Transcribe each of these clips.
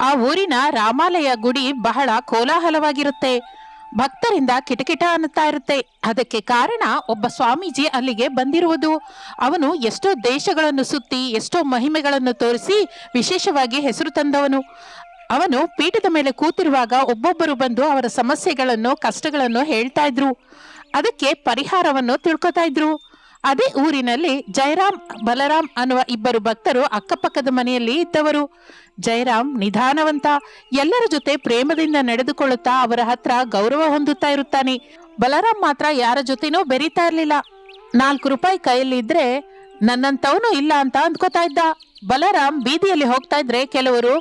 ಆ ಊರಿನ ರಾಮಾಲಯ ಗುಡಿ ಬಹಳ ಕೋಲಾಹಲವಾಗಿರುತ್ತೆ. ಭಕ್ತರಿಂದ ಕಿಟಕಿಟ ಅನ್ನುತ್ತಾ ಇರುತ್ತೆ. ಅದಕ್ಕೆ ಕಾರಣ ಒಬ್ಬ ಸ್ವಾಮೀಜಿ ಅಲ್ಲಿಗೆ ಬಂದಿರುವುದು. ಅವನು ಎಷ್ಟೋ ದೇಶಗಳನ್ನು ಸುತ್ತಿ, ಎಷ್ಟೋ ಮಹಿಮೆಗಳನ್ನು ತೋರಿಸಿ ವಿಶೇಷವಾಗಿ ಹೆಸರು ತಂದವನು. ಅವನು ಪೀಠದ ಮೇಲೆ ಕೂತಿರುವಾಗ ಒಬ್ಬೊಬ್ಬರು ಬಂದು ಅವರ ಸಮಸ್ಯೆಗಳನ್ನು, ಕಷ್ಟಗಳನ್ನು ಹೇಳ್ತಾ ಇದ್ರು. ಅದಕ್ಕೆ ಪರಿಹಾರವನ್ನು ತಿಳ್ಕೊತಾ ಇದ್ರು. ಅದೇ ಊರಿನಲ್ಲಿ ಜಯರಾಮ್, ಬಲರಾಮ್ ಅನ್ನುವ ಇಬ್ಬರು ಭಕ್ತರು ಅಕ್ಕಪಕ್ಕದ ಮನೆಯಲ್ಲಿ ಇದ್ದವರು. ಜಯರಾಮ್ ನಿಧಾನವಂತ ಎಲ್ಲರ ಜೊತೆ ಪ್ರೇಮದಿಂದ ನಡೆದುಕೊಳ್ಳುತ್ತಾ ಅವರ ಹತ್ರ ಗೌರವ ಹೊಂದುತ್ತಾ ಇರುತ್ತಾನೆ. ಬಲರಾಮ್ ಮಾತ್ರ ಯಾರ ಜೊತೆನೂ ಬೆರೀತಾ ಇರ್ಲಿಲ್ಲ. ನಾಲ್ಕು ರೂಪಾಯಿ ಕೈಯಲ್ಲಿ ಇದ್ರೆ ನನ್ನಂತವನು ಇಲ್ಲ ಅಂತ ಅಂದ್ಕೋತಾ ಇದ್ದ. ಬಲರಾಮ್ ಬೀದಿಯಲ್ಲಿ ಹೋಗ್ತಾ ಇದ್ರೆ ಕೆಲವರು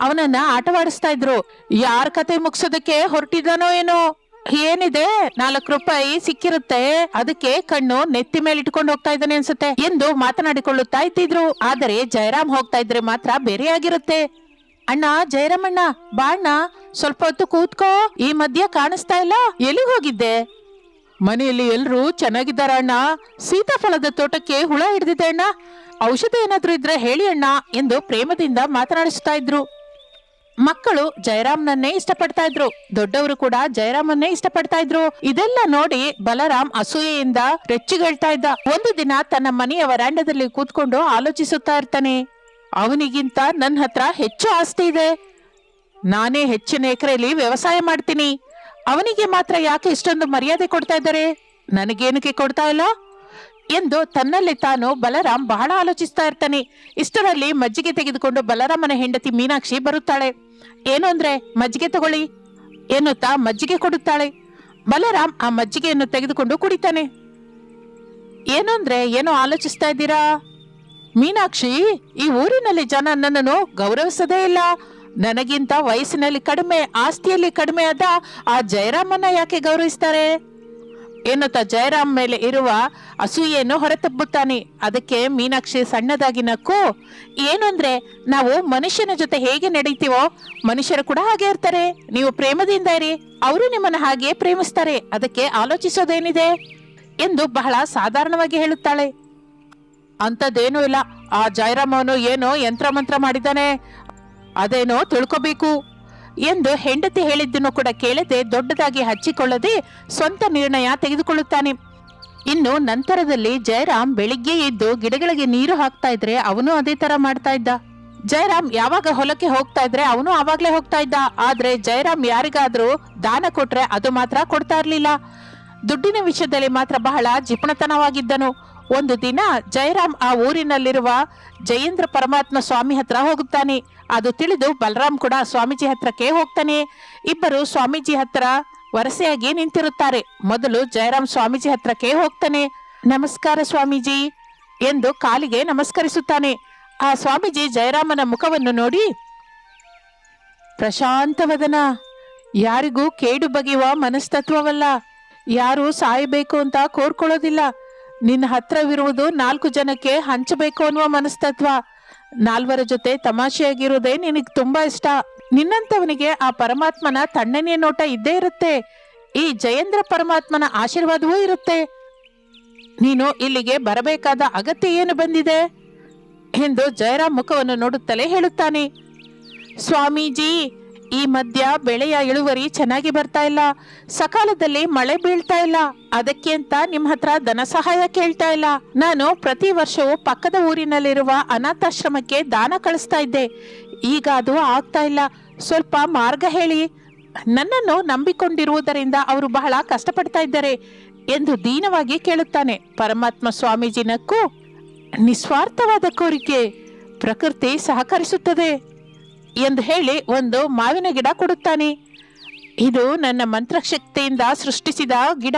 ಅವನನ್ನ ಆಟವಾಡಿಸ್ತಾ ಇದ್ರು. ಯಾರ ಕತೆ ಮುಗಿಸೋದಕ್ಕೆ ಹೊರಟಿದ್ದಾನೋ ಏನೋ? ಏನಿದೆ? ನಾಲ್ಕು ರೂಪಾಯಿ ಸಿಕ್ಕಿರುತ್ತೆ. ಅದಕ್ಕೆ ಕಣ್ಣು ನೆತ್ತಿ ಮೇಲೆ ಇಟ್ಕೊಂಡು ಹೋಗ್ತಾ ಇದ್ದಾನೆ ಅನ್ಸುತ್ತೆ. ಎಂದು ಮಾತನಾಡಿಕೊಳ್ಳುತ್ತಾ ಇದ್ದಿದ್ರು. ಆದರೆ ಜಯರಾಮ್ ಹೋಗ್ತಾ ಇದ್ರೆ ಮಾತ್ರ ಬೇರೆಯಾಗಿರುತ್ತೆ ಅಣ್ಣ ಜಯರಾಮಣ್ಣ ಬಾಣ್ಣ ಸ್ವಲ್ಪ ಹೊತ್ತು ಕೂತ್ಕೋ. ಈ ಮಧ್ಯ ಕಾಣಿಸ್ತಾ ಇಲ್ಲ. ಎಲ್ಲಿಗೆ ಹೋಗಿದ್ದೆ? ಮನೆಯಲ್ಲಿ ಎಲ್ಲರೂ ಚೆನ್ನಾಗಿದ್ದಾರ ಅಣ್ಣ? ಸೀತಾಫಲದ ತೋಟಕ್ಕೆ ಹುಳ ಹಿಡಿದಿದೆ ಅಣ್ಣ. ಔಷಧ ಏನಾದ್ರೂ ಇದ್ರೆ ಹೇಳಿ ಅಣ್ಣ ಎಂದು ಪ್ರೇಮದಿಂದ ಮಾತನಾಡಿಸ್ತಾ ಇದ್ರು. ಮಕ್ಕಳು ಜಯರಾಮ್ನನ್ನೇ ಇಷ್ಟಪಡ್ತಾ ಇದ್ರು. ದೊಡ್ಡವರು ಕೂಡ ಜಯರಾಮನ್ನೇ ಇಷ್ಟಪಡ್ತಾ ಇದ್ರು. ಇದೆಲ್ಲ ನೋಡಿ ಬಲರಾಮ್ ಅಸೂಯೆಯಿಂದ ರೆಚ್ಚುಗಳ್ತಾ ಇದ್ದ. ಒಂದು ದಿನ ತನ್ನ ಮನೆಯ ವರಾಂಡದಲ್ಲಿ ಕೂತ್ಕೊಂಡು ಆಲೋಚಿಸುತ್ತಾ ಇರ್ತಾನೆ. ಅವನಿಗಿಂತ ನನ್ನ ಹತ್ರ ಹೆಚ್ಚು ಆಸ್ತಿ ಇದೆ. ನಾನೇ ಹೆಚ್ಚಿನ ಎಕರೆಯಲ್ಲಿ ವ್ಯವಸಾಯ ಮಾಡ್ತೀನಿ. ಅವನಿಗೆ ಮಾತ್ರ ಯಾಕೆ ಇಷ್ಟೊಂದು ಮರ್ಯಾದೆ ಕೊಡ್ತಾ ಇದ್ದಾರೆ? ನನಗೇನಕ್ಕೆ ಕೊಡ್ತಾ ಇಲ್ಲ? ಎಂದು ತನ್ನಲ್ಲಿ ತಾನು ಬಲರಾಮ್ ಬಹಳ ಆಲೋಚಿಸ್ತಾ ಇರ್ತಾನೆ. ಇಷ್ಟರಲ್ಲಿ ಮಜ್ಜಿಗೆ ತೆಗೆದುಕೊಂಡು ಬಲರಾಮನ ಹೆಂಡತಿ ಮೀನಾಕ್ಷಿ ಬರುತ್ತಾಳೆ. ಏನು ಅಂದ್ರೆ, ಮಜ್ಜಿಗೆ ತಗೊಳ್ಳಿ ಎನ್ನುತ್ತಾ ಮಜ್ಜಿಗೆ ಕೊಡುತ್ತಾಳೆ. ಬಲರಾಮ್ ಆ ಮಜ್ಜಿಗೆಯನ್ನು ತೆಗೆದುಕೊಂಡು ಕುಡಿತಾನೆ. ಏನು ಅಂದ್ರೆ, ಏನೋ ಆಲೋಚಿಸ್ತಾ ಇದ್ದೀರಾ? ಮೀನಾಕ್ಷಿ, ಈ ಊರಿನಲ್ಲಿ ಜನ ನನ್ನನ್ನು ಗೌರವಿಸದೇ ಇಲ್ಲ. ನನಗಿಂತ ವಯಸ್ಸಿನಲ್ಲಿ ಕಡಿಮೆ, ಆಸ್ತಿಯಲ್ಲಿ ಕಡಿಮೆ ಆದ ಆ ಜಯರಾಮನ್ನ ಯಾಕೆ ಗೌರವಿಸ್ತಾರೆ? ಎನ್ನುತ್ತಾ ಜಯರಾಮ್ ಮೇಲೆ ಇರುವ ಅಸೂಯೆಯನ್ನು ಹೊರತಬ್ಬುತ್ತಾನೆ ಅದಕ್ಕೆ ಮೀನಾಕ್ಷಿ ಸಣ್ಣದಾಗಿ ನಕ್ಕು, ಏನು ಅಂದ್ರೆ, ನಾವು ಮನುಷ್ಯನ ಜೊತೆ ಹೇಗೆ ನಡೀತೀವೋ ಮನುಷ್ಯರು ಕೂಡ ಹಾಗೆ ಇರ್ತಾರೆ. ನೀವು ಪ್ರೇಮದಿಂದ ಇರಿ, ಅವರು ನಿಮ್ಮನ್ನ ಹಾಗೆ ಪ್ರೇಮಿಸ್ತಾರೆ. ಅದಕ್ಕೆ ಆಲೋಚಿಸೋದೇನಿದೆ? ಎಂದು ಬಹಳ ಸಾಧಾರಣವಾಗಿ ಹೇಳುತ್ತಾಳೆ. ಅಂಥದ್ದೇನೂ ಇಲ್ಲ. ಆ ಜಯರಾಮ್ ಅವನು ಏನೋ ಯಂತ್ರ ಮಂತ್ರ ಮಾಡಿದ್ದಾನೆ. ಅದೇನೋ ತಿಳ್ಕೋಬೇಕು. ಎಂದು ಹೆಂಡತಿ ಹೇಳಿದ್ದನ್ನು ಕೂಡ ಕೇಳದೆ ದೊಡ್ಡದಾಗಿ ಹಚ್ಚಿಕೊಳ್ಳದೆ ಸ್ವಂತ ನಿರ್ಣಯ ತೆಗೆದುಕೊಳ್ಳುತ್ತಾನೆ. ಇನ್ನು ನಂತರದಲ್ಲಿ ಜಯರಾಮ್ ಬೆಳಿಗ್ಗೆ ಎದ್ದು ಗಿಡಗಳಿಗೆ ನೀರು ಹಾಕ್ತಾ ಇದ್ರೆ ಅವನು ಅದೇ ತರ ಮಾಡ್ತಾ ಇದ್ದ. ಜಯರಾಮ್ ಯಾವಾಗ ಹೊಲಕ್ಕೆ ಹೋಗ್ತಾ ಇದ್ರೆ ಅವನು ಆವಾಗಲೇ ಹೋಗ್ತಾ ಇದ್ದ. ಆದ್ರೆ ಜಯರಾಮ್ ಯಾರಿಗಾದ್ರೂ ದಾನ ಕೊಟ್ರೆ ಅದು ಮಾತ್ರ ಕೊಡ್ತಾ ಇರ್ಲಿಲ್ಲ. ದುಡ್ಡಿನ ವಿಷಯದಲ್ಲಿ ಮಾತ್ರ ಬಹಳ ಜಿಪಣತನವಾಗಿದ್ದನು. ಒಂದು ದಿನ ಜಯರಾಮ್ ಆ ಊರಿನಲ್ಲಿರುವ ಜಯೇಂದ್ರ ಪರಮಾತ್ಮ ಸ್ವಾಮಿ ಹತ್ರ ಹೋಗುತ್ತಾನೆ. ಅದು ತಿಳಿದು ಬಲರಾಮ್ ಕೂಡ ಸ್ವಾಮೀಜಿ ಹತ್ರಕ್ಕೆ ಹೋಗ್ತಾನೆ. ಇಬ್ಬರು ಸ್ವಾಮೀಜಿ ಹತ್ರ ವರಸೆಯಾಗಿ ನಿಂತಿರುತ್ತಾರೆ. ಮೊದಲು ಜಯರಾಮ್ ಸ್ವಾಮೀಜಿ ಹತ್ರಕ್ಕೆ ಹೋಗ್ತಾನೆ. ನಮಸ್ಕಾರ ಸ್ವಾಮೀಜಿ ಎಂದು ಕಾಲಿಗೆ ನಮಸ್ಕರಿಸುತ್ತಾನೆ. ಆ ಸ್ವಾಮೀಜಿ ಜಯರಾಮನ ಮುಖವನ್ನು ನೋಡಿ ಪ್ರಶಾಂತವದನ ಯಾರಿಗೂ ಕೇಡು ಬಗೆಯುವ ಮನಸ್ತತ್ವವಲ್ಲ. ಯಾರು ಸಾಯಬೇಕು ಅಂತ ಕೋರ್ಕೊಳ್ಳೋದಿಲ್ಲ. ನಿನ್ನ ಹತ್ರವಿರುವುದು ನಾಲ್ಕು ಜನಕ್ಕೆ ಹಂಚಬೇಕು ಅನ್ನುವ ಮನಸ್ತತ್ವ. ನಾಲ್ವರ ಜೊತೆ ತಮಾಷೆಯಾಗಿರುವುದೇ ನಿನಗೆ ತುಂಬಾ ಇಷ್ಟ. ನಿನ್ನಂತವನಿಗೆ ಆ ಪರಮಾತ್ಮನ ತಣ್ಣನೆಯ ನೋಟ ಇದ್ದೇ ಇರುತ್ತೆ. ಈ ಜಯೇಂದ್ರ ಪರಮಾತ್ಮನ ಆಶೀರ್ವಾದವೂ ಇರುತ್ತೆ. ನೀನು ಇಲ್ಲಿಗೆ ಬರಬೇಕಾದ ಅಗತ್ಯ ಏನು ಬಂದಿದೆ? ಎಂದು ಜಯರಾಮ್ ಮುಖವನ್ನು ನೋಡುತ್ತಲೇ ಹೇಳುತ್ತಾನೆ. ಸ್ವಾಮೀಜಿ ಈ ಮಧ್ಯ ಬೆಳೆಯ ಇಳುವರಿ ಚೆನ್ನಾಗಿ ಬರ್ತಾ ಇಲ್ಲ. ಸಕಾಲದಲ್ಲಿ ಮಳೆ ಬೀಳ್ತಾ ಇಲ್ಲ. ಅದಕ್ಕೆ ಅಂತ ನಿಮ್ ಹತ್ರ ಧನ ಸಹಾಯ ಕೇಳ್ತಾ ಇಲ್ಲ. ನಾನು ಪ್ರತಿ ವರ್ಷವೂ ಪಕ್ಕದ ಊರಿನಲ್ಲಿರುವ ಅನಾಥಾಶ್ರಮಕ್ಕೆ ದಾನ ಕಳಿಸ್ತಾ ಇದ್ದೆ. ಈಗ ಅದು ಆಗ್ತಾ ಇಲ್ಲ. ಸ್ವಲ್ಪ ಮಾರ್ಗ ಹೇಳಿ. ನನ್ನನ್ನು ನಂಬಿಕೊಂಡಿರುವುದರಿಂದ ಅವರು ಬಹಳ ಕಷ್ಟಪಡ್ತಾ ಇದ್ದಾರೆ ಎಂದು ದೀನವಾಗಿ ಕೇಳುತ್ತಾನೆ. ಪರಮಾತ್ಮ ಸ್ವಾಮೀಜಿನಕ್ಕೂ ನಿಸ್ವಾರ್ಥವಾದ ಕೋರಿಕೆ ಪ್ರಕೃತಿ ಸಹಕರಿಸುತ್ತದೆ. ಎಂದು ಹೇಳಿ ಒಂದು ಮಾವಿನ ಗಿಡ ಕೊಡುತ್ತಾನೆ. ಇದು ನನ್ನ ಮಂತ್ರಶಕ್ತಿಯಿಂದ ಸೃಷ್ಟಿಸಿದ ಗಿಡ.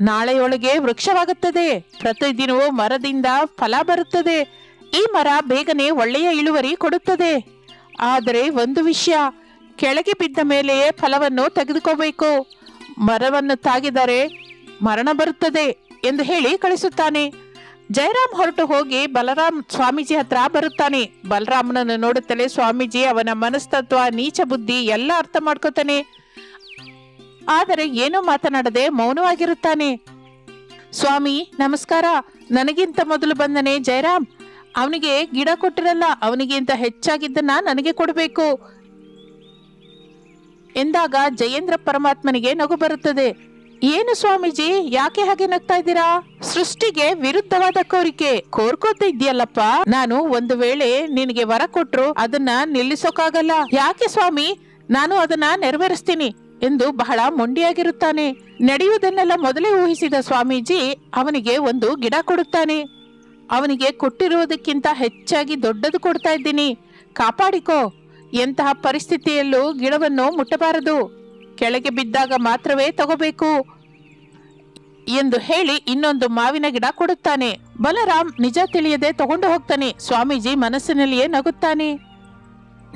ನಾಳೆಯೊಳಗೆ ವೃಕ್ಷವಾಗುತ್ತದೆ. ಪ್ರತಿದಿನವೂ ಮರದಿಂದ ಫಲ ಬರುತ್ತದೆ. ಈ ಮರ ಬೇಗನೆ ಒಳ್ಳೆಯ ಇಳುವರಿ ಕೊಡುತ್ತದೆ. ಆದರೆ ಒಂದು ವಿಷಯ, ಕೆಳಗೆ ಬಿದ್ದ ಮೇಲೆಯೇ ಫಲವನ್ನು ತೆಗೆದುಕೋಬೇಕು. ಮರವನ್ನು ತಾಗಿದರೆ ಮರಣ ಬರುತ್ತದೆ ಎಂದು ಹೇಳಿ ಕಳಿಸುತ್ತಾನೆ. ಜಯರಾಮ್ ಹೊರಟು ಹೋಗಿ ಬಲರಾಮ್ ಸ್ವಾಮೀಜಿ ಹತ್ರ ಬರುತ್ತಾನೆ. ಬಲರಾಮನನ್ನು ನೋಡುತ್ತಲೇ ಸ್ವಾಮೀಜಿ ಅವನ ಮನಸ್ತತ್ವ, ನೀಚ ಬುದ್ಧಿ ಎಲ್ಲ ಅರ್ಥ ಮಾಡ್ಕೋತಾನೆ. ಆದರೆ ಏನೂ ಮಾತನಾಡದೆ ಮೌನವಾಗಿರುತ್ತಾನೆ. ಸ್ವಾಮಿ, ನಮಸ್ಕಾರ. ನನಗಿಂತ ಮೊದಲು ಬಂದನೆ ಜಯರಾಮ್. ಅವನಿಗೆ ಗಿಡ ಕೊಟ್ಟಿರಲ್ಲ, ಅವನಿಗಿಂತ ಹೆಚ್ಚಾಗಿದ್ದನ್ನ ನನಗೆ ಕೊಡಬೇಕು. ಎಂದಾಗ ಜಯೇಂದ್ರ ಪರಮಾತ್ಮನಿಗೆ ನಗು ಬರುತ್ತದೆ. ಏನು ಸ್ವಾಮೀಜಿ, ಯಾಕೆ ಹಾಗೆ ನಗ್ತಾ ಇದ್ದೀರಾ? ಸೃಷ್ಟಿಗೆ ವಿರುದ್ಧವಾದ ಕೋರಿಕೆ. ಕೋರ್ಕೋತ ಇದೆಯಲ್ಲಪ್ಪ ನಾನು ಒಂದು ವೇಳೆ ನಿನಗೆ ವರ ಕೊಟ್ರು ಅದನ್ನ ನಿಲ್ಲಿಸೋಕಾಗಲ್ಲ. ಯಾಕೆ ಸ್ವಾಮಿ? ನಾನು ಅದನ್ನ ನೆರವೇರಿಸ್ತೀನಿ ಎಂದು ಬಹಳ ಮೊಂಡಿಯಾಗಿರುತ್ತಾನೆ. ನಡೆಯುವುದನ್ನೆಲ್ಲ ಮೊದಲೇ ಊಹಿಸಿದ ಸ್ವಾಮೀಜಿ ಅವನಿಗೆ ಒಂದು ಗಿಡ ಕೊಡುತ್ತಾನೆ. ಅವನಿಗೆ ಕೊಟ್ಟಿರುವುದಕ್ಕಿಂತ ಹೆಚ್ಚಾಗಿ ದೊಡ್ಡದು ಕೊಡ್ತಾ ಇದ್ದೀನಿ. ಕಾಪಾಡಿಕೋ. ಎಂತಹ ಪರಿಸ್ಥಿತಿಯಲ್ಲೂ ಗಿಡವನ್ನು ಮುಟ್ಟಬಾರದು. ಕೆಳಗೆ ಬಿದ್ದಾಗ ಮಾತ್ರವೇ ತಗೋಬೇಕು ಎಂದು ಹೇಳಿ ಇನ್ನೊಂದು ಮಾವಿನ ಗಿಡ ಕೊಡುತ್ತಾನೆ. ಬಲರಾಮ್ ನಿಜ ತಿಳಿಯದೆ ತಗೊಂಡು ಹೋಗ್ತಾನೆ. ಸ್ವಾಮೀಜಿ ಮನಸ್ಸಿನಲ್ಲಿಯೇ ನಗುತ್ತಾನೆ.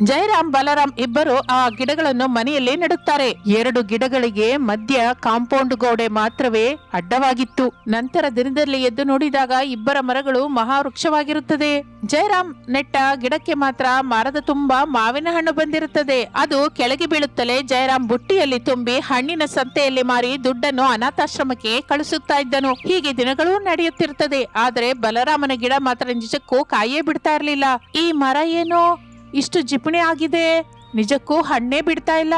ಜಯರಾಮ್, ಬಲರಾಮ್ ಇಬ್ಬರು ಆ ಗಿಡಗಳನ್ನು ಮನೆಯಲ್ಲಿ ನೆಡುತ್ತಾರೆ. ಎರಡು ಗಿಡಗಳಿಗೆ ಮಧ್ಯ ಕಾಂಪೌಂಡ್ ಗೋಡೆ ಮಾತ್ರವೇ ಅಡ್ಡವಾಗಿತ್ತು. ನಂತರ ದಿನದಲ್ಲಿ ಎದ್ದು ನೋಡಿದಾಗ ಇಬ್ಬರ ಮರಗಳು ಮಹಾವೃಕ್ಷವಾಗಿರುತ್ತದೆ. ಜಯರಾಮ್ ನೆಟ್ಟ, ಗಿಡಕ್ಕೆ ಮಾತ್ರ ಮರದ ತುಂಬಾ ಮಾವಿನ ಹಣ್ಣು ಬಂದಿರುತ್ತದೆ. ಅದು ಕೆಳಗೆ ಬೀಳುತ್ತಲೇ ಜಯರಾಮ್ ಬುಟ್ಟಿಯಲ್ಲಿ ತುಂಬಿ ಹಣ್ಣಿನ ಸಂತೆಯಲ್ಲಿ ಮಾರಿ ದುಡ್ಡನ್ನು ಅನಾಥಾಶ್ರಮಕ್ಕೆ ಕಳಿಸುತ್ತಾ ಇದ್ದನು. ಹೀಗೆ ದಿನಗಳೂ ನಡೆಯುತ್ತಿರುತ್ತದೆ. ಆದರೆ ಬಲರಾಮನ ಗಿಡ ಮಾತ್ರ ನಿಜಕ್ಕೂ ಕಾಯೇ ಬಿಡ್ತಾ ಇರಲಿಲ್ಲ. ಈ ಮರ ಏನೋ? ಇಷ್ಟು ಜಿಪಣಿ ಆಗಿದೆ. ನಿಜಕ್ಕೂ ಹಣ್ಣೇ ಬಿಡ್ತಾ ಇಲ್ಲ.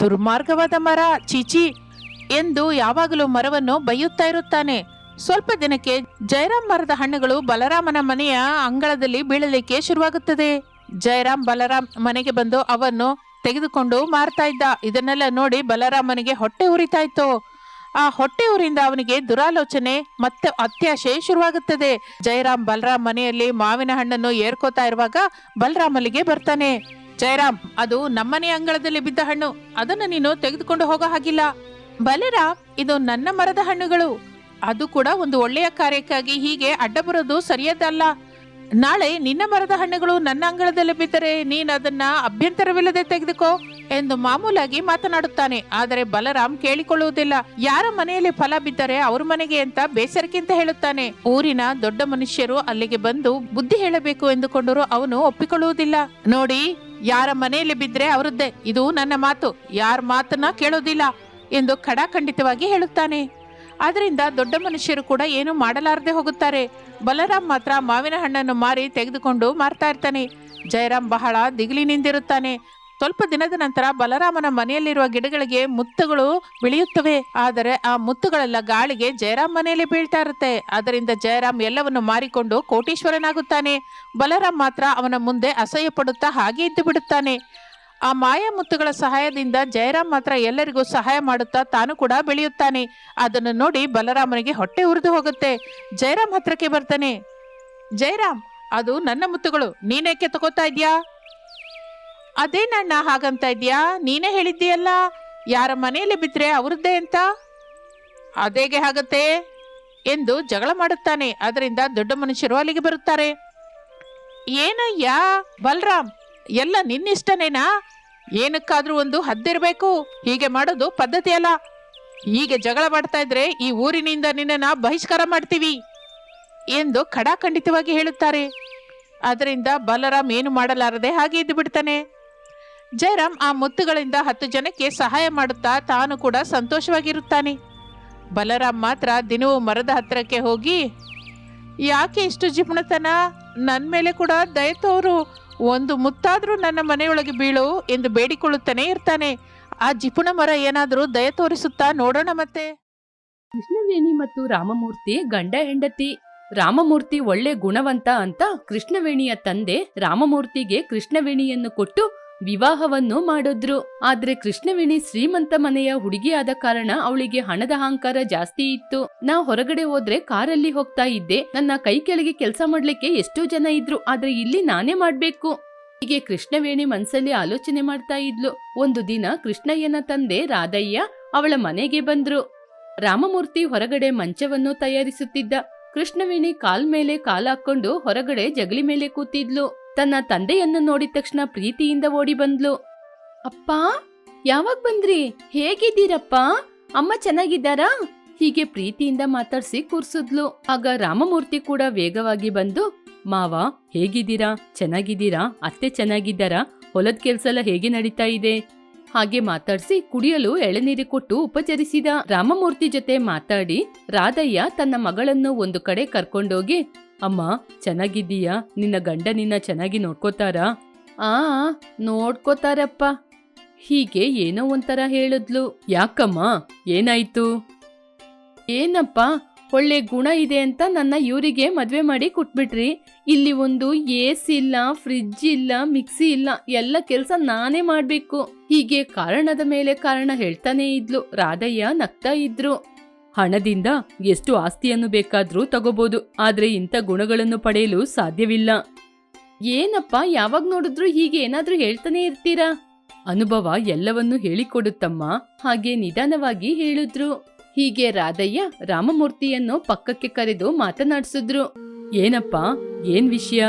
ದುರ್ಮಾರ್ಗವಾದ ಮರ, ಚೀಚಿ ಎಂದು ಯಾವಾಗಲೂ ಮರವನ್ನು ಬೈಯುತ್ತಾ ಇರುತ್ತಾನೆ. ಸ್ವಲ್ಪ ದಿನಕ್ಕೆ ಜಯರಾಮ್ ಮರದ ಹಣ್ಣುಗಳು ಬಲರಾಮನ ಮನೆಯ ಅಂಗಳದಲ್ಲಿ ಬೀಳಲಿಕ್ಕೆ ಶುರುವಾಗುತ್ತದೆ. ಜಯರಾಮ್ ಬಲರಾಮ್ ಮನೆಗೆ ಬಂದು ಅವನ್ನು ತೆಗೆದುಕೊಂಡು ಮಾರ್ತಾ ಇದ್ದ. ಇದನ್ನೆಲ್ಲ ನೋಡಿ ಬಲರಾಮನಿಗೆ ಹೊಟ್ಟೆ ಉರಿತಾ ಇತ್ತು ಆ ಹೊಟ್ಟೆ ಊರಿಂದ ಅವನಿಗೆ ದುರಾಲೋಚನೆ ಮತ್ತೆ ಅತ್ಯಾಶೆ ಶುರುವಾಗುತ್ತದೆ. ಜಯರಾಮ್ ಬಲರಾಮ್ ಮನೆಯಲ್ಲಿ ಮಾವಿನ ಹಣ್ಣನ್ನು ಏರ್ಕೋತಾ ಇರುವಾಗ ಬಲರಾಮ್ ಅಲ್ಲಿಗೆ ಬರ್ತಾನೆ. ಜಯರಾಮ್, ಅದು ನಮ್ಮನೆ ಅಂಗಳದಲ್ಲಿ ಬಿದ್ದ ಹಣ್ಣು. ಅದನ್ನು ನೀನು ತೆಗೆದುಕೊಂಡು ಹೋಗೋ ಹಾಗಿಲ್ಲ. ಬಲರಾಮ್, ಇದು ನನ್ನ ಮರದ ಹಣ್ಣುಗಳು. ಅದು ಕೂಡ ಒಂದು ಒಳ್ಳೆಯ ಕಾರ್ಯಕ್ಕಾಗಿ ಹೀಗೆ ಅಡ್ಡ ಬರೋದು ಸರಿಯದಲ್ಲ. ನಾಳೆ ನಿನ್ನ ಮರದ ಹಣ್ಣುಗಳು ನನ್ನ ಅಂಗಳದಲ್ಲಿ ಬಿದ್ದರೆ ನೀನು ಅದನ್ನ ಅಭ್ಯಂತರವಿಲ್ಲದೆ ತೆಗೆದುಕೋ ಎಂದು ಮಾಮೂಲಾಗಿ ಮಾತನಾಡುತ್ತಾನೆ. ಆದರೆ ಬಲರಾಮ್ ಕೇಳಿಕೊಳ್ಳುವುದಿಲ್ಲ. ಯಾರ ಮನೆಯಲ್ಲಿ ಫಲ ಬಿದ್ದರೆ ಅವ್ರ ಮನೆಗೆ ಅಂತ ಬೇಸರಕ್ಕಿಂತ ಹೇಳುತ್ತಾನೆ. ಊರಿನ ದೊಡ್ಡ ಮನುಷ್ಯರು ಅಲ್ಲಿಗೆ ಬಂದು ಬುದ್ಧಿ ಹೇಳಬೇಕು ಎಂದುಕೊಂಡರು ಅವನು ಒಪ್ಪಿಕೊಳ್ಳುವುದಿಲ್ಲ. ನೋಡಿ, ಯಾರ ಮನೆಯಲ್ಲಿ ಬಿದ್ದರೆ ಅವರದ್ದೇ. ಇದು ನನ್ನ ಮಾತು. ಯಾರ ಮಾತನ್ನ ಕೇಳೋದಿಲ್ಲ ಎಂದು ಖಡಾಖಂಡಿತವಾಗಿ ಹೇಳುತ್ತಾನೆ. ಆದ್ರಿಂದ ದೊಡ್ಡ ಮನುಷ್ಯರು ಕೂಡ ಏನು ಮಾಡಲಾರದೆ ಹೋಗುತ್ತಾರೆ. ಬಲರಾಮ್ ಮಾತ್ರ ಮಾವಿನ ಹಣ್ಣನ್ನು ಮಾರಿ ತೆಗೆದುಕೊಂಡು ಮಾರ್ತಾ ಇರ್ತಾನೆ. ಜಯರಾಮ್ ಬಹಳ ದಿಗಿಲಿನಿಂದಿರುತ್ತಾನೆ. ಸ್ವಲ್ಪ ದಿನದ ನಂತರ ಬಲರಾಮನ ಮನೆಯಲ್ಲಿರುವ ಗಿಡಗಳಿಗೆ ಮುತ್ತುಗಳು ಬೆಳೆಯುತ್ತವೆ. ಆದರೆ ಆ ಮುತ್ತುಗಳೆಲ್ಲ ಗಾಳಿಗೆ ಜಯರಾಮ್ ಮನೆಯಲ್ಲಿ ಬೀಳ್ತಾ ಇರುತ್ತೆ. ಅದರಿಂದ ಜಯರಾಮ್ ಎಲ್ಲವನ್ನು ಮಾರಿಕೊಂಡು ಕೋಟೀಶ್ವರನಾಗುತ್ತಾನೆ. ಬಲರಾಮ್ ಮಾತ್ರ ಅವನ ಮುಂದೆ ಅಸಹ್ಯ ಪಡುತ್ತಾ ಹಾಗೆ ಇದ್ದು ಬಿಡುತ್ತಾನೆ. ಆ ಮಾಯಾ ಮುತ್ತುಗಳ ಸಹಾಯದಿಂದ ಜಯರಾಮ್ ಮಾತ್ರ ಎಲ್ಲರಿಗೂ ಸಹಾಯ ಮಾಡುತ್ತಾ ತಾನು ಕೂಡ ಬೆಳೆಯುತ್ತಾನೆ. ಅದನ್ನು ನೋಡಿ ಬಲರಾಮನಿಗೆ ಹೊಟ್ಟೆ ಉರಿದು ಹೋಗುತ್ತೆ. ಜಯರಾಮ್ ಹತ್ರಕ್ಕೆ ಬರ್ತಾನೆ. ಜಯರಾಮ್, ಅದು ನನ್ನ ಮುತ್ತುಗಳು, ನೀನೇಕೆ ತಗೋತಾ ಇದ್ಯಾ? ಅದೇನಣ್ಣ ಹಾಗಂತ ಇದ್ಯಾ? ನೀನೇ ಹೇಳಿದ್ದೀಯಲ್ಲ, ಯಾರ ಮನೆಯಲ್ಲಿ ಬಿದ್ದರೆ ಅವರದ್ದೇ ಅಂತ? ಅದೇಗೆ ಆಗತ್ತೆ ಎಂದು ಜಗಳ ಮಾಡುತ್ತಾನೆ. ಅದರಿಂದ ದೊಡ್ಡ ಮನುಷ್ಯರು ಅಲ್ಲಿಗೆ ಬರುತ್ತಾರೆ. ಏನಯ್ಯ, ಬಲರಾಮ್ ಎಲ್ಲ ನಿನ್ನಿಷ್ಟನೇನಾ? ಏನಕ್ಕಾದ್ರೂ ಒಂದು ಹದ್ದಿರ್ಬೇಕು. ಹೀಗೆ ಮಾಡೋದು ಪದ್ಧತಿ ಅಲ್ಲ. ಹೀಗೆ ಜಗಳ ಮಾಡ್ತಾ ಇದ್ರೆ ಈ ಊರಿನಿಂದ ನಿನ್ನನ್ನು ಬಹಿಷ್ಕಾರ ಮಾಡ್ತೀವಿ ಎಂದು ಖಡಾಖಂಡಿತವಾಗಿ ಹೇಳುತ್ತಾರೆ. ಅದರಿಂದ ಬಲರಾಮ್ ಏನು ಮಾಡಲಾರದೆ ಹಾಗೆ ಇದ್ದು ಬಿಡ್ತಾನೆ. ಜಯರಾಮ್ ಆ ಮುತ್ತುಗಳಿಂದ ಹತ್ತು ಜನಕ್ಕೆ ಸಹಾಯ ಮಾಡುತ್ತಾ ತಾನು ಕೂಡ ಸಂತೋಷವಾಗಿರುತ್ತಾನೆ. ಬಲರಾಮ್ ಮಾತ್ರ ದಿನವೂ ಮರದ ಹತ್ತಿರಕ್ಕೆ ಹೋಗಿ, ಯಾಕೆ ಇಷ್ಟು ಜಿಪುಣತನ? ನನ್ನ ಮೇಲೆ ಕೂಡ ದಯ ತೋರು. ಒಂದು ಮುತ್ತಾದರೂ ನನ್ನ ಮನೆಯೊಳಗೆ ಬೀಳು ಎಂದು ಬೇಡಿಕೊಳ್ಳುತ್ತಾನೆ ಇರ್ತಾನೆ. ಆ ಜಿಪುಣ ಮರ ಏನಾದರೂ ದಯ ತೋರಿಸುತ್ತಾ ನೋಡೋಣ ಮತ್ತೆ. ಕೃಷ್ಣವೇಣಿ ಮತ್ತು ರಾಮಮೂರ್ತಿ ಗಂಡ ಹೆಂಡತಿ, ರಾಮಮೂರ್ತಿ ಒಳ್ಳೆ ಗುಣವಂತ ಅಂತ ಕೃಷ್ಣವೇಣಿಯ ತಂದೆ ರಾಮಮೂರ್ತಿಗೆ ಕೃಷ್ಣವೇಣಿಯನ್ನು ಕೊಟ್ಟು ವಿವಾಹವನ್ನು ಮಾಡಿದ್ರು. ಆದ್ರೆ ಕೃಷ್ಣವೇಣಿ ಶ್ರೀಮಂತ ಮನೆಯ ಹುಡುಗಿಯಾದ ಕಾರಣ ಅವಳಿಗೆ ಹಣದ ಅಹಂಕಾರ ಜಾಸ್ತಿ ಇತ್ತು. ನಾ ಹೊರಗಡೆ ಹೋದ್ರೆ ಕಾರಲ್ಲಿ ಹೋಗ್ತಾ ಇದ್ದೆ. ನನ್ನ ಕೈ ಕೆಳಗೆ ಕೆಲಸ ಮಾಡ್ಲಿಕ್ಕೆ ಎಷ್ಟೋ ಜನ ಇದ್ರು. ಆದ್ರೆ ಇಲ್ಲಿ ನಾನೇ ಮಾಡ್ಬೇಕು. ಹೀಗೆ ಕೃಷ್ಣವೇಣಿ ಮನ್ಸಲ್ಲಿ ಆಲೋಚನೆ ಮಾಡ್ತಾ ಇದ್ಲು. ಒಂದು ದಿನ ಕೃಷ್ಣಯ್ಯನ ತಂದೆ ರಾಧಯ್ಯ ಅವಳ ಮನೆಗೆ ಬಂದ್ರು. ರಾಮಮೂರ್ತಿ ಹೊರಗಡೆ ಮಂಚವನ್ನು ತಯಾರಿಸುತ್ತಿದ್ದ. ಕೃಷ್ಣವೇಣಿ ಕಾಲ್ ಮೇಲೆ ಕಾಲಾಕೊಂಡು ಹೊರಗಡೆ ಜಗಲಿ ಮೇಲೆ ಕೂತಿದ್ಲು. ತನ್ನ ತಂದೆಯನ್ನು ನೋಡಿದ ತಕ್ಷಣ ಪ್ರೀತಿಯಿಂದ ಓಡಿ ಬಂದ್ಲು. ಅಪ್ಪ, ಯಾವಾಗ ಬಂದ್ರಿ? ಹೇಗಿದ್ದೀರಪ್ಪ? ಅಮ್ಮ ಚೆನ್ನಾಗಿದ್ದಾರಾ? ಹೀಗೆ ಪ್ರೀತಿಯಿಂದ ಮಾತಾಡ್ಸಿ ಕೂರ್ಸಿದ್ಲು. ಆಗ ರಾಮಮೂರ್ತಿ ಕೂಡ ವೇಗವಾಗಿ ಬಂದು, ಮಾವ, ಹೇಗಿದ್ದೀರಾ? ಚೆನ್ನಾಗಿದ್ದೀರಾ? ಅತ್ತೆ ಚೆನ್ನಾಗಿದ್ದಾರಾ? ಹೊಲದ ಕೆಲ್ಸ ಎಲ್ಲ ಹೇಗೆ ನಡೀತಾ ಇದೆ? ಹಾಗೆ ಮಾತಾಡ್ಸಿ ಕುಡಿಯಲು ಎಳೆನೀರು ಕೊಟ್ಟು ಉಪಚರಿಸಿದ ರಾಮಮೂರ್ತಿ ಜೊತೆ ಮಾತಾಡಿ ರಾಧಯ್ಯ ತನ್ನ ಮಗಳನ್ನು ಒಂದು ಕಡೆ ಕರ್ಕೊಂಡೋಗಿ ಅಮ್ಮ, ಚೆನ್ನಾಗಿದ್ದೀಯಾ? ನಿನ್ನ ಗಂಡ ನಿನ್ನ ಚೆನ್ನಾಗಿ ನೋಡ್ಕೋತಾರಾ? ಆ ನೋಡ್ಕೋತಾರಪ್ಪ. ಹೀಗೆ ಏನೋ ಒಂಥರ ಹೇಳಿದ್ಲು. ಯಾಕಮ್ಮ? ಏನಾಯ್ತು? ಏನಪ್ಪ? ಒಳ್ಳೆ ಗುಣ ಇದೆ ಅಂತ ನನ್ನ ಇವರಿಗೆ ಮದುವೆ ಮಾಡಿ ಕೊಟ್ಬಿಟ್ರಿ. ಇಲ್ಲಿ ಒಂದು ಎ ಸಿ ಇಲ್ಲ ಫ್ರಿಜ್ ಇಲ್ಲ, ಮಿಕ್ಸಿ ಇಲ್ಲ, ಎಲ್ಲ ಕೆಲಸ ನಾನೇ ಮಾಡಬೇಕು. ಹೀಗೆ ಕಾರಣದ ಮೇಲೆ ಕಾರಣ ಹೇಳ್ತಾನೆ ಇದ್ಲು. ರಾಧಯ್ಯ ನಗ್ತಾ ಇದ್ರು. ಹಣದಿಂದ ಎಷ್ಟು ಆಸ್ತಿಯನ್ನು ಬೇಕಾದರೂ ತಗೋಬಹುದು ಆದರೆ ಇಂಥ ಗುಣಗಳನ್ನು ಪಡೆಯಲು ಸಾಧ್ಯವಿಲ್ಲ. ಏನಪ್ಪ, ಯಾವಾಗ ನೋಡಿದ್ರು ಹೀಗೆ ಏನಾದ್ರೂ ಹೇಳ್ತಾನೆ ಇರ್ತೀರಾ? ಅನುಭವ ಎಲ್ಲವನ್ನೂ ಹೇಳಿಕೊಡುತ್ತಮ್ಮ, ಹಾಗೆ ನಿಧಾನವಾಗಿ ಹೇಳಿದ್ರು. ಹೀಗೆ ರಾಧಯ್ಯ ರಾಮಮೂರ್ತಿಯನ್ನು ಪಕ್ಕಕ್ಕೆ ಕರೆದು ಮಾತನಾಡಿಸಿದ್ರು. ಏನಪ್ಪ, ಏನ್ ವಿಷಯ?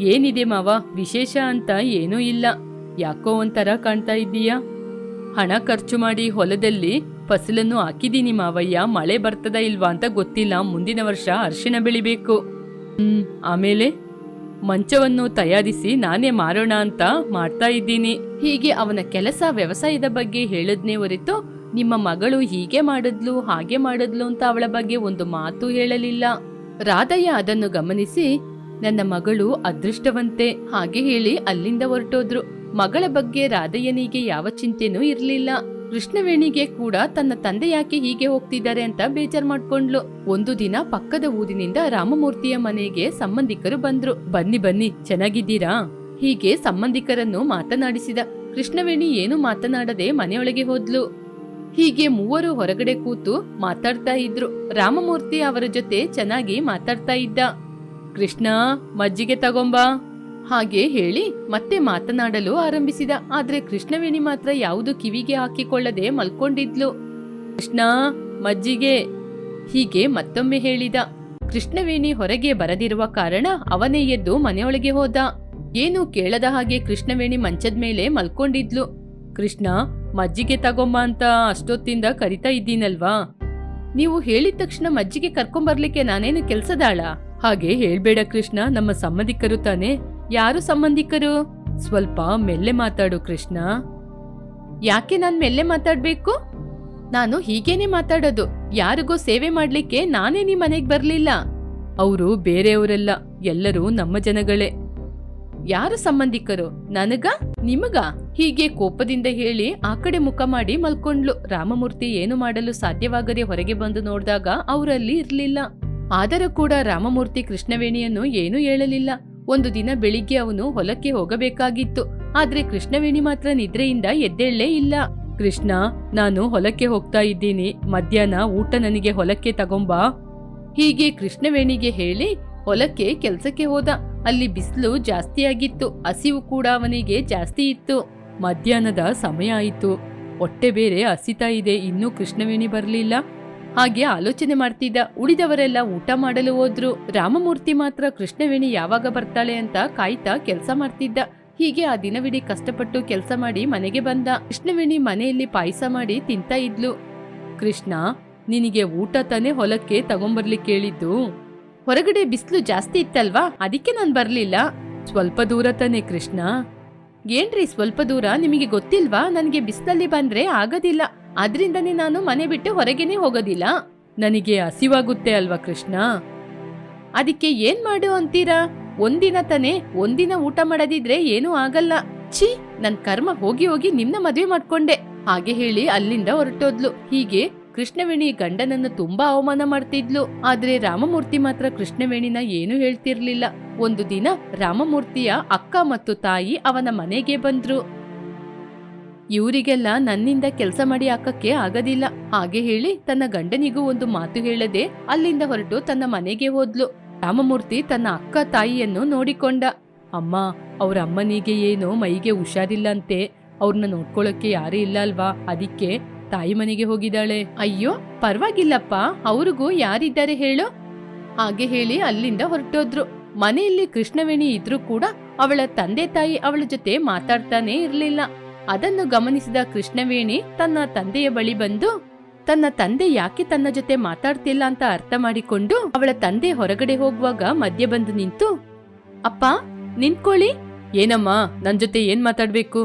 ಏನಿದೆ ಮಾವ, ವಿಶೇಷ ಅಂತ ಏನೂ ಇಲ್ಲ. ಯಾಕೋ ಒಂಥರ ಕಾಣ್ತಾ ಇದ್ದೀಯಾ? ಹಣ ಖರ್ಚು ಮಾಡಿ ಹೊಲದಲ್ಲಿ ಫಸಲನ್ನು ಹಾಕಿದೀನಿ ಮಾವಯ್ಯ, ಮಳೆ ಬರ್ತದ ಇಲ್ವಾ ಅಂತ ಗೊತ್ತಿಲ್ಲ. ಮುಂದಿನ ವರ್ಷ ಅರಿಶಿಣ ಬೆಳಿಬೇಕು. ಹ್ಮ್, ಆಮೇಲೆ ಮಂಚವನ್ನು ತಯಾರಿಸಿ ನಾನೇ ಮಾರೋಣ ಅಂತ ಮಾಡ್ತಾ ಇದ್ದೀನಿ. ಹೀಗೆ ಅವನ ಕೆಲಸ ವ್ಯವಸಾಯದ ಬಗ್ಗೆ ಹೇಳದ್ನೇ ಹೊರತು ನಿಮ್ಮ ಮಗಳು ಹೀಗೆ ಮಾಡಿದ್ಲು, ಹಾಗೆ ಮಾಡಿದ್ಲು ಅಂತ ಅವಳ ಬಗ್ಗೆ ಒಂದು ಮಾತು ಹೇಳಲಿಲ್ಲ. ರಾಧಯ್ಯ ಅದನ್ನು ಗಮನಿಸಿ, ನನ್ನ ಮಗಳು ಅದೃಷ್ಟವಂತೆ, ಹಾಗೆ ಹೇಳಿ ಅಲ್ಲಿಂದ ಹೊರಟೋದ್ರು. ಮಗಳ ಬಗ್ಗೆ ರಾಧಯ್ಯನಿಗೆ ಯಾವ ಚಿಂತೆನೂ ಇರಲಿಲ್ಲ. ಕೃಷ್ಣವೇಣಿಗೆ ಕೂಡ ತನ್ನ ತಂದೆ ಯಾಕೆ ಹೀಗೆ ಹೋಗ್ತಿದ್ದಾರೆ ಅಂತ ಬೇಜಾರ್ ಮಾಡ್ಕೊಂಡ್ಲು. ಒಂದು ದಿನ ಪಕ್ಕದ ಊರಿನಿಂದ ರಾಮಮೂರ್ತಿಯ ಮನೆಗೆ ಸಂಬಂಧಿಕರು ಬಂದ್ರು. ಬನ್ನಿ ಬನ್ನಿ, ಚೆನ್ನಾಗಿದ್ದೀರಾ? ಹೀಗೆ ಸಂಬಂಧಿಕರನ್ನು ಮಾತನಾಡಿಸಿದ. ಕೃಷ್ಣವೇಣಿ ಏನು ಮಾತನಾಡದೆ ಮನೆಯೊಳಗೆ ಹೋದ್ಲು. ಹೀಗೆ ಮೂವರು ಹೊರಗಡೆ ಕೂತು ಮಾತಾಡ್ತಾ ಇದ್ರು. ರಾಮಮೂರ್ತಿ ಅವರ ಜೊತೆ ಚೆನ್ನಾಗಿ ಮಾತಾಡ್ತಾ ಇದ್ದ. ಕೃಷ್ಣ, ಮಜ್ಜಿಗೆ ತಗೊಂಬಾ. ಹಾಗೆ ಹೇಳಿ ಮತ್ತೆ ಮಾತನಾಡಲು ಆರಂಭಿಸಿದ. ಆದ್ರೆ ಕೃಷ್ಣವೇಣಿ ಮಾತ್ರ ಯಾವುದು ಕಿವಿಗೆ ಹಾಕಿಕೊಳ್ಳದೆ ಮಲ್ಕೊಂಡಿದ್ಲು. ಕೃಷ್ಣ, ಮಜ್ಜಿಗೆ ಹೀಗೆ ಮತ್ತೊಮ್ಮೆ ಹೇಳಿದ. ಕೃಷ್ಣವೇಣಿ ಹೊರಗೆ ಬರದಿರುವ ಕಾರಣ ಅವನೇ ಎದ್ದು ಮನೆಯೊಳಗೆ ಹೋದ. ಏನು ಕೇಳದ ಹಾಗೆ ಕೃಷ್ಣವೇಣಿ ಮಂಚದ ಮೇಲೆ ಮಲ್ಕೊಂಡಿದ್ಲು. ಕೃಷ್ಣ, ಮಜ್ಜಿಗೆ ತಗೊಂಬ ಅಂತ ಅಷ್ಟೊತ್ತಿಂದ ಕರಿತಾ ಇದ್ದೀನಲ್ವಾ? ನೀವು ಹೇಳಿದ ತಕ್ಷಣ ಮಜ್ಜಿಗೆ ಕರ್ಕೊಂಬರ್ಲಿಕ್ಕೆ ನಾನೇನು ಕೆಲ್ಸದಾಳ? ಹಾಗೆ ಹೇಳ್ಬೇಡ ಕೃಷ್ಣ, ನಮ್ಮ ಸಂಬಂಧಿಕರು ತಾನೆ. ಯಾರು ಸಂಬಂಧಿಕರು? ಸ್ವಲ್ಪ ಮೆಲ್ಲೆ ಮಾತಾಡು ಕೃಷ್ಣ. ಯಾಕೆ ನಾನು ಮೆಲ್ಲೆ ಮಾತಾಡ್ಬೇಕು? ನಾನು ಹೀಗೇನೆ ಮಾತಾಡೋದು. ಯಾರಿಗೂ ಸೇವೆ ಮಾಡಲಿಕ್ಕೆ ನಾನೇ ನಿಮ್ ಮನೆಗ್ ಬರ್ಲಿಲ್ಲ. ಅವರು ಬೇರೆಯವರೆಲ್ಲ, ಎಲ್ಲರೂ ನಮ್ಮ ಜನಗಳೇ. ಯಾರು ಸಂಬಂಧಿಕರು? ನನಗ? ನಿಮಗ? ಹೀಗೆ ಕೋಪದಿಂದ ಹೇಳಿ ಆ ಕಡೆ ಮುಖ ಮಾಡಿ ಮಲ್ಕೊಂಡ್ಲು. ರಾಮಮೂರ್ತಿ ಏನು ಮಾಡಲು ಸಾಧ್ಯವಾಗದೆ ಹೊರಗೆ ಬಂದು ನೋಡಿದಾಗ ಅವರಲ್ಲಿ ಇರಲಿಲ್ಲ. ಆದರೂ ಕೂಡ ರಾಮಮೂರ್ತಿ ಕೃಷ್ಣವೇಣಿಯನ್ನು ಏನೂ ಹೇಳಲಿಲ್ಲ. ಒಂದು ದಿನ ಬೆಳಿಗ್ಗೆ ಅವನು ಹೊಲಕ್ಕೆ ಹೋಗಬೇಕಾಗಿತ್ತು. ಆದ್ರೆ ಕೃಷ್ಣವೇಣಿ ಮಾತ್ರ ನಿದ್ರೆಯಿಂದ ಎದ್ದೇಳಲೇ ಇಲ್ಲ. ಕೃಷ್ಣ, ನಾನು ಹೊಲಕ್ಕೆ ಹೋಗ್ತಾ ಇದ್ದೀನಿ. ಮಧ್ಯಾಹ್ನ ಊಟ ನನಗೆ ಹೊಲಕ್ಕೆ ತಗೊಂಬಾ. ಹೀಗೆ ಕೃಷ್ಣವೇಣಿಗೆ ಹೇಳಿ ಹೊಲಕ್ಕೆ ಕೆಲಸಕ್ಕೆ ಹೋದ. ಅಲ್ಲಿ ಬಿಸಿಲು ಜಾಸ್ತಿಯಾಗಿತ್ತು ಹಸಿವು ಕೂಡ ಅವನಿಗೆ ಜಾಸ್ತಿ ಇತ್ತು. ಮಧ್ಯಾಹ್ನದ ಸಮಯ ಆಯಿತು. ಹೊಟ್ಟೆ ಬೇರೆ ಹಸಿತಾ ಇದೆ. ಇನ್ನೂ ಕೃಷ್ಣವೇಣಿ ಬರಲಿಲ್ಲ. ಹಾಗೆ ಆಲೋಚನೆ ಮಾಡ್ತಿದ್ದ ಉಳಿದವರೆಲ್ಲ ಊಟ ಮಾಡಲು ಹೋದ್ರು. ರಾಮಮೂರ್ತಿ ಮಾತ್ರ ಕೃಷ್ಣವೇಣಿ ಯಾವಾಗ ಬರ್ತಾಳೆ ಅಂತ ಕಾಯ್ತಾ ಕೆಲಸ ಮಾಡ್ತಿದ್ದ. ಹೀಗೆ ಆ ದಿನವಿಡೀ ಕಷ್ಟಪಟ್ಟು ಕೆಲಸ ಮಾಡಿ ಮನೆಗೆ ಬಂದ. ಕೃಷ್ಣವೇಣಿ ಮನೆಯಲ್ಲಿ ಪಾಯಸ ಮಾಡಿ ತಿಂತಾ ಇದ್ಲು. ಕೃಷ್ಣ, ನಿನಗೆ ಊಟ ತಾನೇ ಹೊಲಕ್ಕೆ ತಗೊಂಬರ್ಲಿಕ್ಕೆ ಹೇಳಿದ್ದು ಹೊರಗಡೆ ಬಿಸಿಲು ಜಾಸ್ತಿ ಇತ್ತಲ್ವಾ? ಅದಕ್ಕೆ ನಾನು ಬರಲಿಲ್ಲ. ಸ್ವಲ್ಪ ದೂರ ತಾನೇ ಕೃಷ್ಣ. ಏನ್ರಿ ಸ್ವಲ್ಪ ದೂರ? ನಿಮಗೆ ಗೊತ್ತಿಲ್ವಾ? ನನಗೆ ಬಿಸಿಲಲ್ಲಿ ಬಂದ್ರೆ ಆಗೋದಿಲ್ಲ. ಆದ್ರಿಂದನೇ ನಾನು ಮನೆ ಬಿಟ್ಟು ಹೊರಗೇನೆ ಹೋಗೋದಿಲ್ಲ. ನನಗೆ ಹಸಿವಾಗುತ್ತೆ ಅಲ್ವಾ ಕೃಷ್ಣ? ಅದಕ್ಕೆ ಏನ್ ಮಾಡು ಅಂತೀರಾ? ಒಂದಿನ ತಾನೇ, ಒಂದಿನ ಊಟ ಮಾಡದಿದ್ರೆ ಏನೂ ಆಗಲ್ಲ. ಛೀ, ನನ್ ಕರ್ಮ ಹೋಗಿ ಹೋಗಿ ನಿಮ್ನ ಮದುವೆ ಮಾಡ್ಕೊಂಡೆ. ಹಾಗೆ ಹೇಳಿ ಅಲ್ಲಿಂದ ಹೊರಟೋದ್ಲು. ಹೀಗೆ ಕೃಷ್ಣವೇಣಿ ಗಂಡನನ್ನು ತುಂಬಾ ಅವಮಾನ ಮಾಡ್ತಿದ್ಲು. ಆದ್ರೆ ರಾಮಮೂರ್ತಿ ಮಾತ್ರ ಕೃಷ್ಣವೇಣಿನ ಏನು ಹೇಳ್ತಿರ್ಲಿಲ್ಲ. ಒಂದು ದಿನ ರಾಮಮೂರ್ತಿಯ ಅಕ್ಕ ಮತ್ತು ತಾಯಿ ಅವನ ಮನೆಗೆ ಬಂದ್ರು. ಇವರಿಗೆಲ್ಲ ನನ್ನಿಂದ ಕೆಲಸ ಮಾಡಿ ಹಾಕಕ್ಕೆ ಆಗದಿಲ್ಲ. ಹಾಗೆ ಹೇಳಿ ತನ್ನ ಗಂಡನಿಗೂ ಒಂದು ಮಾತು ಹೇಳದೆ ಅಲ್ಲಿಂದ ಹೊರಟು ತನ್ನ ಮನೆಗೆ ಹೋದ್ಲು. ರಾಮಮೂರ್ತಿ ತನ್ನ ಅಕ್ಕ ತಾಯಿಯನ್ನು ನೋಡಿಕೊಂಡ. ಅಮ್ಮ, ಅವ್ರ ಅಮ್ಮನಿಗೆ ಏನೋ ಮೈಗೆ ಹುಷಾರಿಲ್ಲಂತೆ. ಅವ್ರನ್ನ ನೋಡ್ಕೊಳಕ್ಕೆ ಯಾರೂ ಇಲ್ಲ ಅಲ್ವಾ? ಅದಕ್ಕೆ ತಾಯಿ ಮನೆಗೆ ಹೋಗಿದ್ದಾಳೆ. ಅಯ್ಯೋ, ಪರವಾಗಿಲ್ಲಪ್ಪ. ಅವ್ರಿಗೂ ಯಾರಿದ್ದಾರೆ ಹೇಳು? ಹಾಗೆ ಹೇಳಿ ಅಲ್ಲಿಂದ ಹೊರಟೋದ್ರು. ಮನೆಯಲ್ಲಿ ಕೃಷ್ಣವೇಣಿ ಇದ್ರೂ ಕೂಡ ಅವಳ ತಂದೆ ತಾಯಿ ಅವಳ ಜೊತೆ ಮಾತಾಡ್ತಾನೆ ಇರ್ಲಿಲ್ಲ. ಅದನ್ನು ಗಮನಿಸಿದ ಕೃಷ್ಣವೇಣಿ ತನ್ನ ತಂದೆಯ ಬಳಿ ಬಂದು, ತನ್ನ ತಂದೆ ಯಾಕೆ ತನ್ನ ಜೊತೆ ಮಾತಾಡ್ತಿಲ್ಲ ಅಂತ ಅರ್ಥ ಮಾಡಿಕೊಂಡು ಅವಳ ತಂದೆ ಹೊರಗಡೆ ಹೋಗುವಾಗ ಮಧ್ಯ ಬಂದು ನಿಂತು, ಅಪ್ಪ, ನಿಂತ್ಕೊಳ್ಳಿ. ಏನಮ್ಮ, ನನ್ ಜೊತೆ ಏನ್ ಮಾತಾಡ್ಬೇಕು?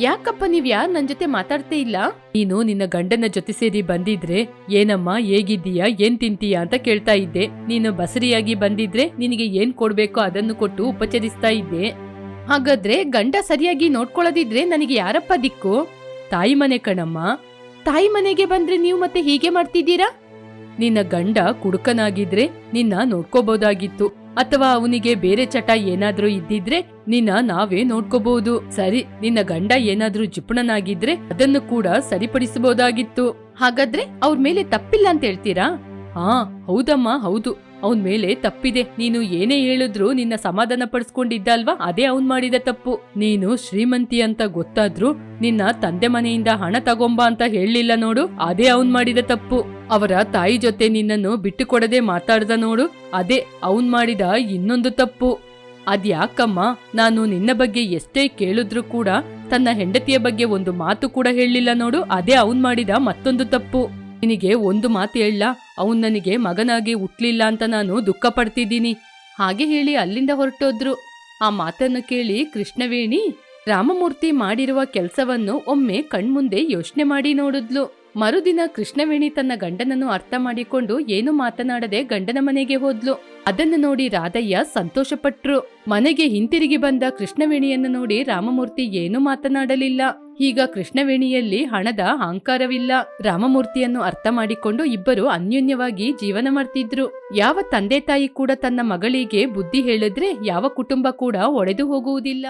ಯಾಕಪ್ಪ ನೀವ್ ಯಾರ್ ನನ್ ಜೊತೆ ಮಾತಾಡ್ತೇ ಇಲ್ಲ? ನೀನು ನಿನ್ನ ಗಂಡನ ಜೊತೆ ಸೇರಿ ಬಂದಿದ್ರೆ ಏನಮ್ಮ, ಹೇಗಿದ್ದೀಯಾ, ಏನ್ ತಿಂತೀಯಾ ಅಂತ ಕೇಳ್ತಾ ಇದ್ದೆ. ನೀನು ಬಸರಿಯಾಗಿ ಬಂದಿದ್ರೆ ನಿನಗೆ ಏನ್ ಕೊಡ್ಬೇಕೋ ಅದನ್ನು ಕೊಟ್ಟು ಉಪಚರಿಸ್ತಾ ಇದ್ದೆ. ಹಾಗಾದ್ರೆ ಗಂಡ ಸರಿಯಾಗಿ ನೋಡ್ಕೊಳ್ಳೋದಿದ್ರೆ ನನಗೆ ಯಾರಪ್ಪ ದಿಕ್ಕು? ತಾಯಿ ಮನೆ ಕಣಮ್ಮ. ತಾಯಿ ಮನೆಗೆ ಬಂದ್ರೆ ನೀವು ಮತ್ತೆ ಹೀಗೆ ಮಾಡ್ತಿದ್ದೀರಾ? ನಿನ್ನ ಗಂಡ ಕುಡುಕನಾಗಿದ್ರೆ ನಿನ್ನ ನೋಡ್ಕೋಬಹುದಾಗಿತ್ತು ಅಥವಾ ಅವನಿಗೆ ಬೇರೆ ಚಟ ಏನಾದ್ರೂ ಇದ್ದಿದ್ರೆ ನಿನ್ನ ನಾವೇ ನೋಡ್ಕೋಬಹುದು ಸರಿ, ನಿನ್ನ ಗಂಡ ಏನಾದ್ರೂ ಜಿಪುಣನಾಗಿದ್ರೆ ಅದನ್ನು ಕೂಡ ಸರಿಪಡಿಸಬಹುದಾಗಿತ್ತು. ಹಾಗಾದ್ರೆ ಅವ್ರ ಮೇಲೆ ತಪ್ಪಿಲ್ಲ ಅಂತ ಹೇಳ್ತೀರಾ? ಹಾ, ಹೌದಮ್ಮ, ಹೌದು. ಅವನ್ ಮೇಲೆ ತಪ್ಪಿದೆ. ನೀನು ಏನೇ ಹೇಳಿದ್ರು ನಿನ್ನ ಸಮಾಧಾನ ಪಡಿಸ್ಕೊಂಡಿದ್ದ ಅಲ್ವಾ ಅದೇ ಅವನ್ ಮಾಡಿದ ತಪ್ಪು. ನೀನು ಶ್ರೀಮಂತಿ ಅಂತ ಗೊತ್ತಾದ್ರೂ ನಿನ್ನ ತಂದೆ ಮನೆಯಿಂದ ಹಣ ತಗೊಂಬ ಅಂತ ಹೇಳಲಿಲ್ಲ ನೋಡು. ಅದೇ ಅವನ್ ಮಾಡಿದ ತಪ್ಪು. ಅವರ ತಾಯಿ ಜೊತೆ ನಿನ್ನನ್ನು ಬಿಟ್ಟು ಕೊಡದೆ ಮಾತಾಡ್ದ ನೋಡು. ಅದೇ ಅವನ್ ಮಾಡಿದ ಇನ್ನೊಂದು ತಪ್ಪು. ಅದ್ಯಾಕಮ್ಮ, ನಾನು ನಿನ್ನ ಬಗ್ಗೆ ಎಷ್ಟೇ ಕೇಳಿದ್ರು ಕೂಡ ತನ್ನ ಹೆಂಡತಿಯ ಬಗ್ಗೆ ಒಂದು ಮಾತು ಕೂಡ ಹೇಳಲಿಲ್ಲ ನೋಡು. ಅದೇ ಅವನ್ ಮಾಡಿದ ಮತ್ತೊಂದು ತಪ್ಪು. ನಿನಗೆ ಒಂದು ಮಾತು ಹೇಳ, ಅವನು ನನಗೆ ಮಗನಾಗಿ ಹುಟ್ಲಿಲ್ಲ ಅಂತ ನಾನು ದುಃಖ ಪಡ್ತಿದ್ದೀನಿ ಹಾಗೆ ಹೇಳಿ ಅಲ್ಲಿಂದ ಹೊರಟೋದ್ರು. ಆ ಮಾತನ್ನು ಕೇಳಿ ಕೃಷ್ಣವೇಣಿ ರಾಮಮೂರ್ತಿ ಮಾಡಿರುವ ಕೆಲಸವನ್ನು ಒಮ್ಮೆ ಕಣ್ಮುಂದೆ ಯೋಚನೆ ಮಾಡಿ ನೋಡಿದ್ಲು. ಮರುದಿನ ಕೃಷ್ಣವೇಣಿ ತನ್ನ ಗಂಡನನ್ನು ಅರ್ಥ ಮಾಡಿಕೊಂಡು ಏನು ಮಾತನಾಡದೆ ಗಂಡನ ಮನೆಗೆ ಹೋದ್ಲು. ಅದನ್ನು ನೋಡಿ ರಾಧಯ್ಯ ಸಂತೋಷಪಟ್ರು. ಮನೆಗೆ ಹಿಂತಿರುಗಿ ಬಂದ ಕೃಷ್ಣವೇಣಿಯನ್ನು ನೋಡಿ ರಾಮಮೂರ್ತಿ ಏನೂ ಮಾತನಾಡಲಿಲ್ಲ. ಈಗ ಕೃಷ್ಣವೇಣಿಯಲ್ಲಿ ಹಣದ ಅಹಂಕಾರವಿಲ್ಲ. ರಾಮಮೂರ್ತಿಯನ್ನು ಅರ್ಥ ಮಾಡಿಕೊಂಡು ಇಬ್ಬರು ಅನ್ಯೋನ್ಯವಾಗಿ ಜೀವನ ಮಾಡ್ತಿದ್ರು. ಯಾವ ತಂದೆ ತಾಯಿ ಕೂಡ ತನ್ನ ಮಗಳಿಗೆ ಬುದ್ಧಿ ಹೇಳಿದ್ರೆ ಯಾವ ಕುಟುಂಬ ಕೂಡ ಒಡೆದು ಹೋಗುವುದಿಲ್ಲ.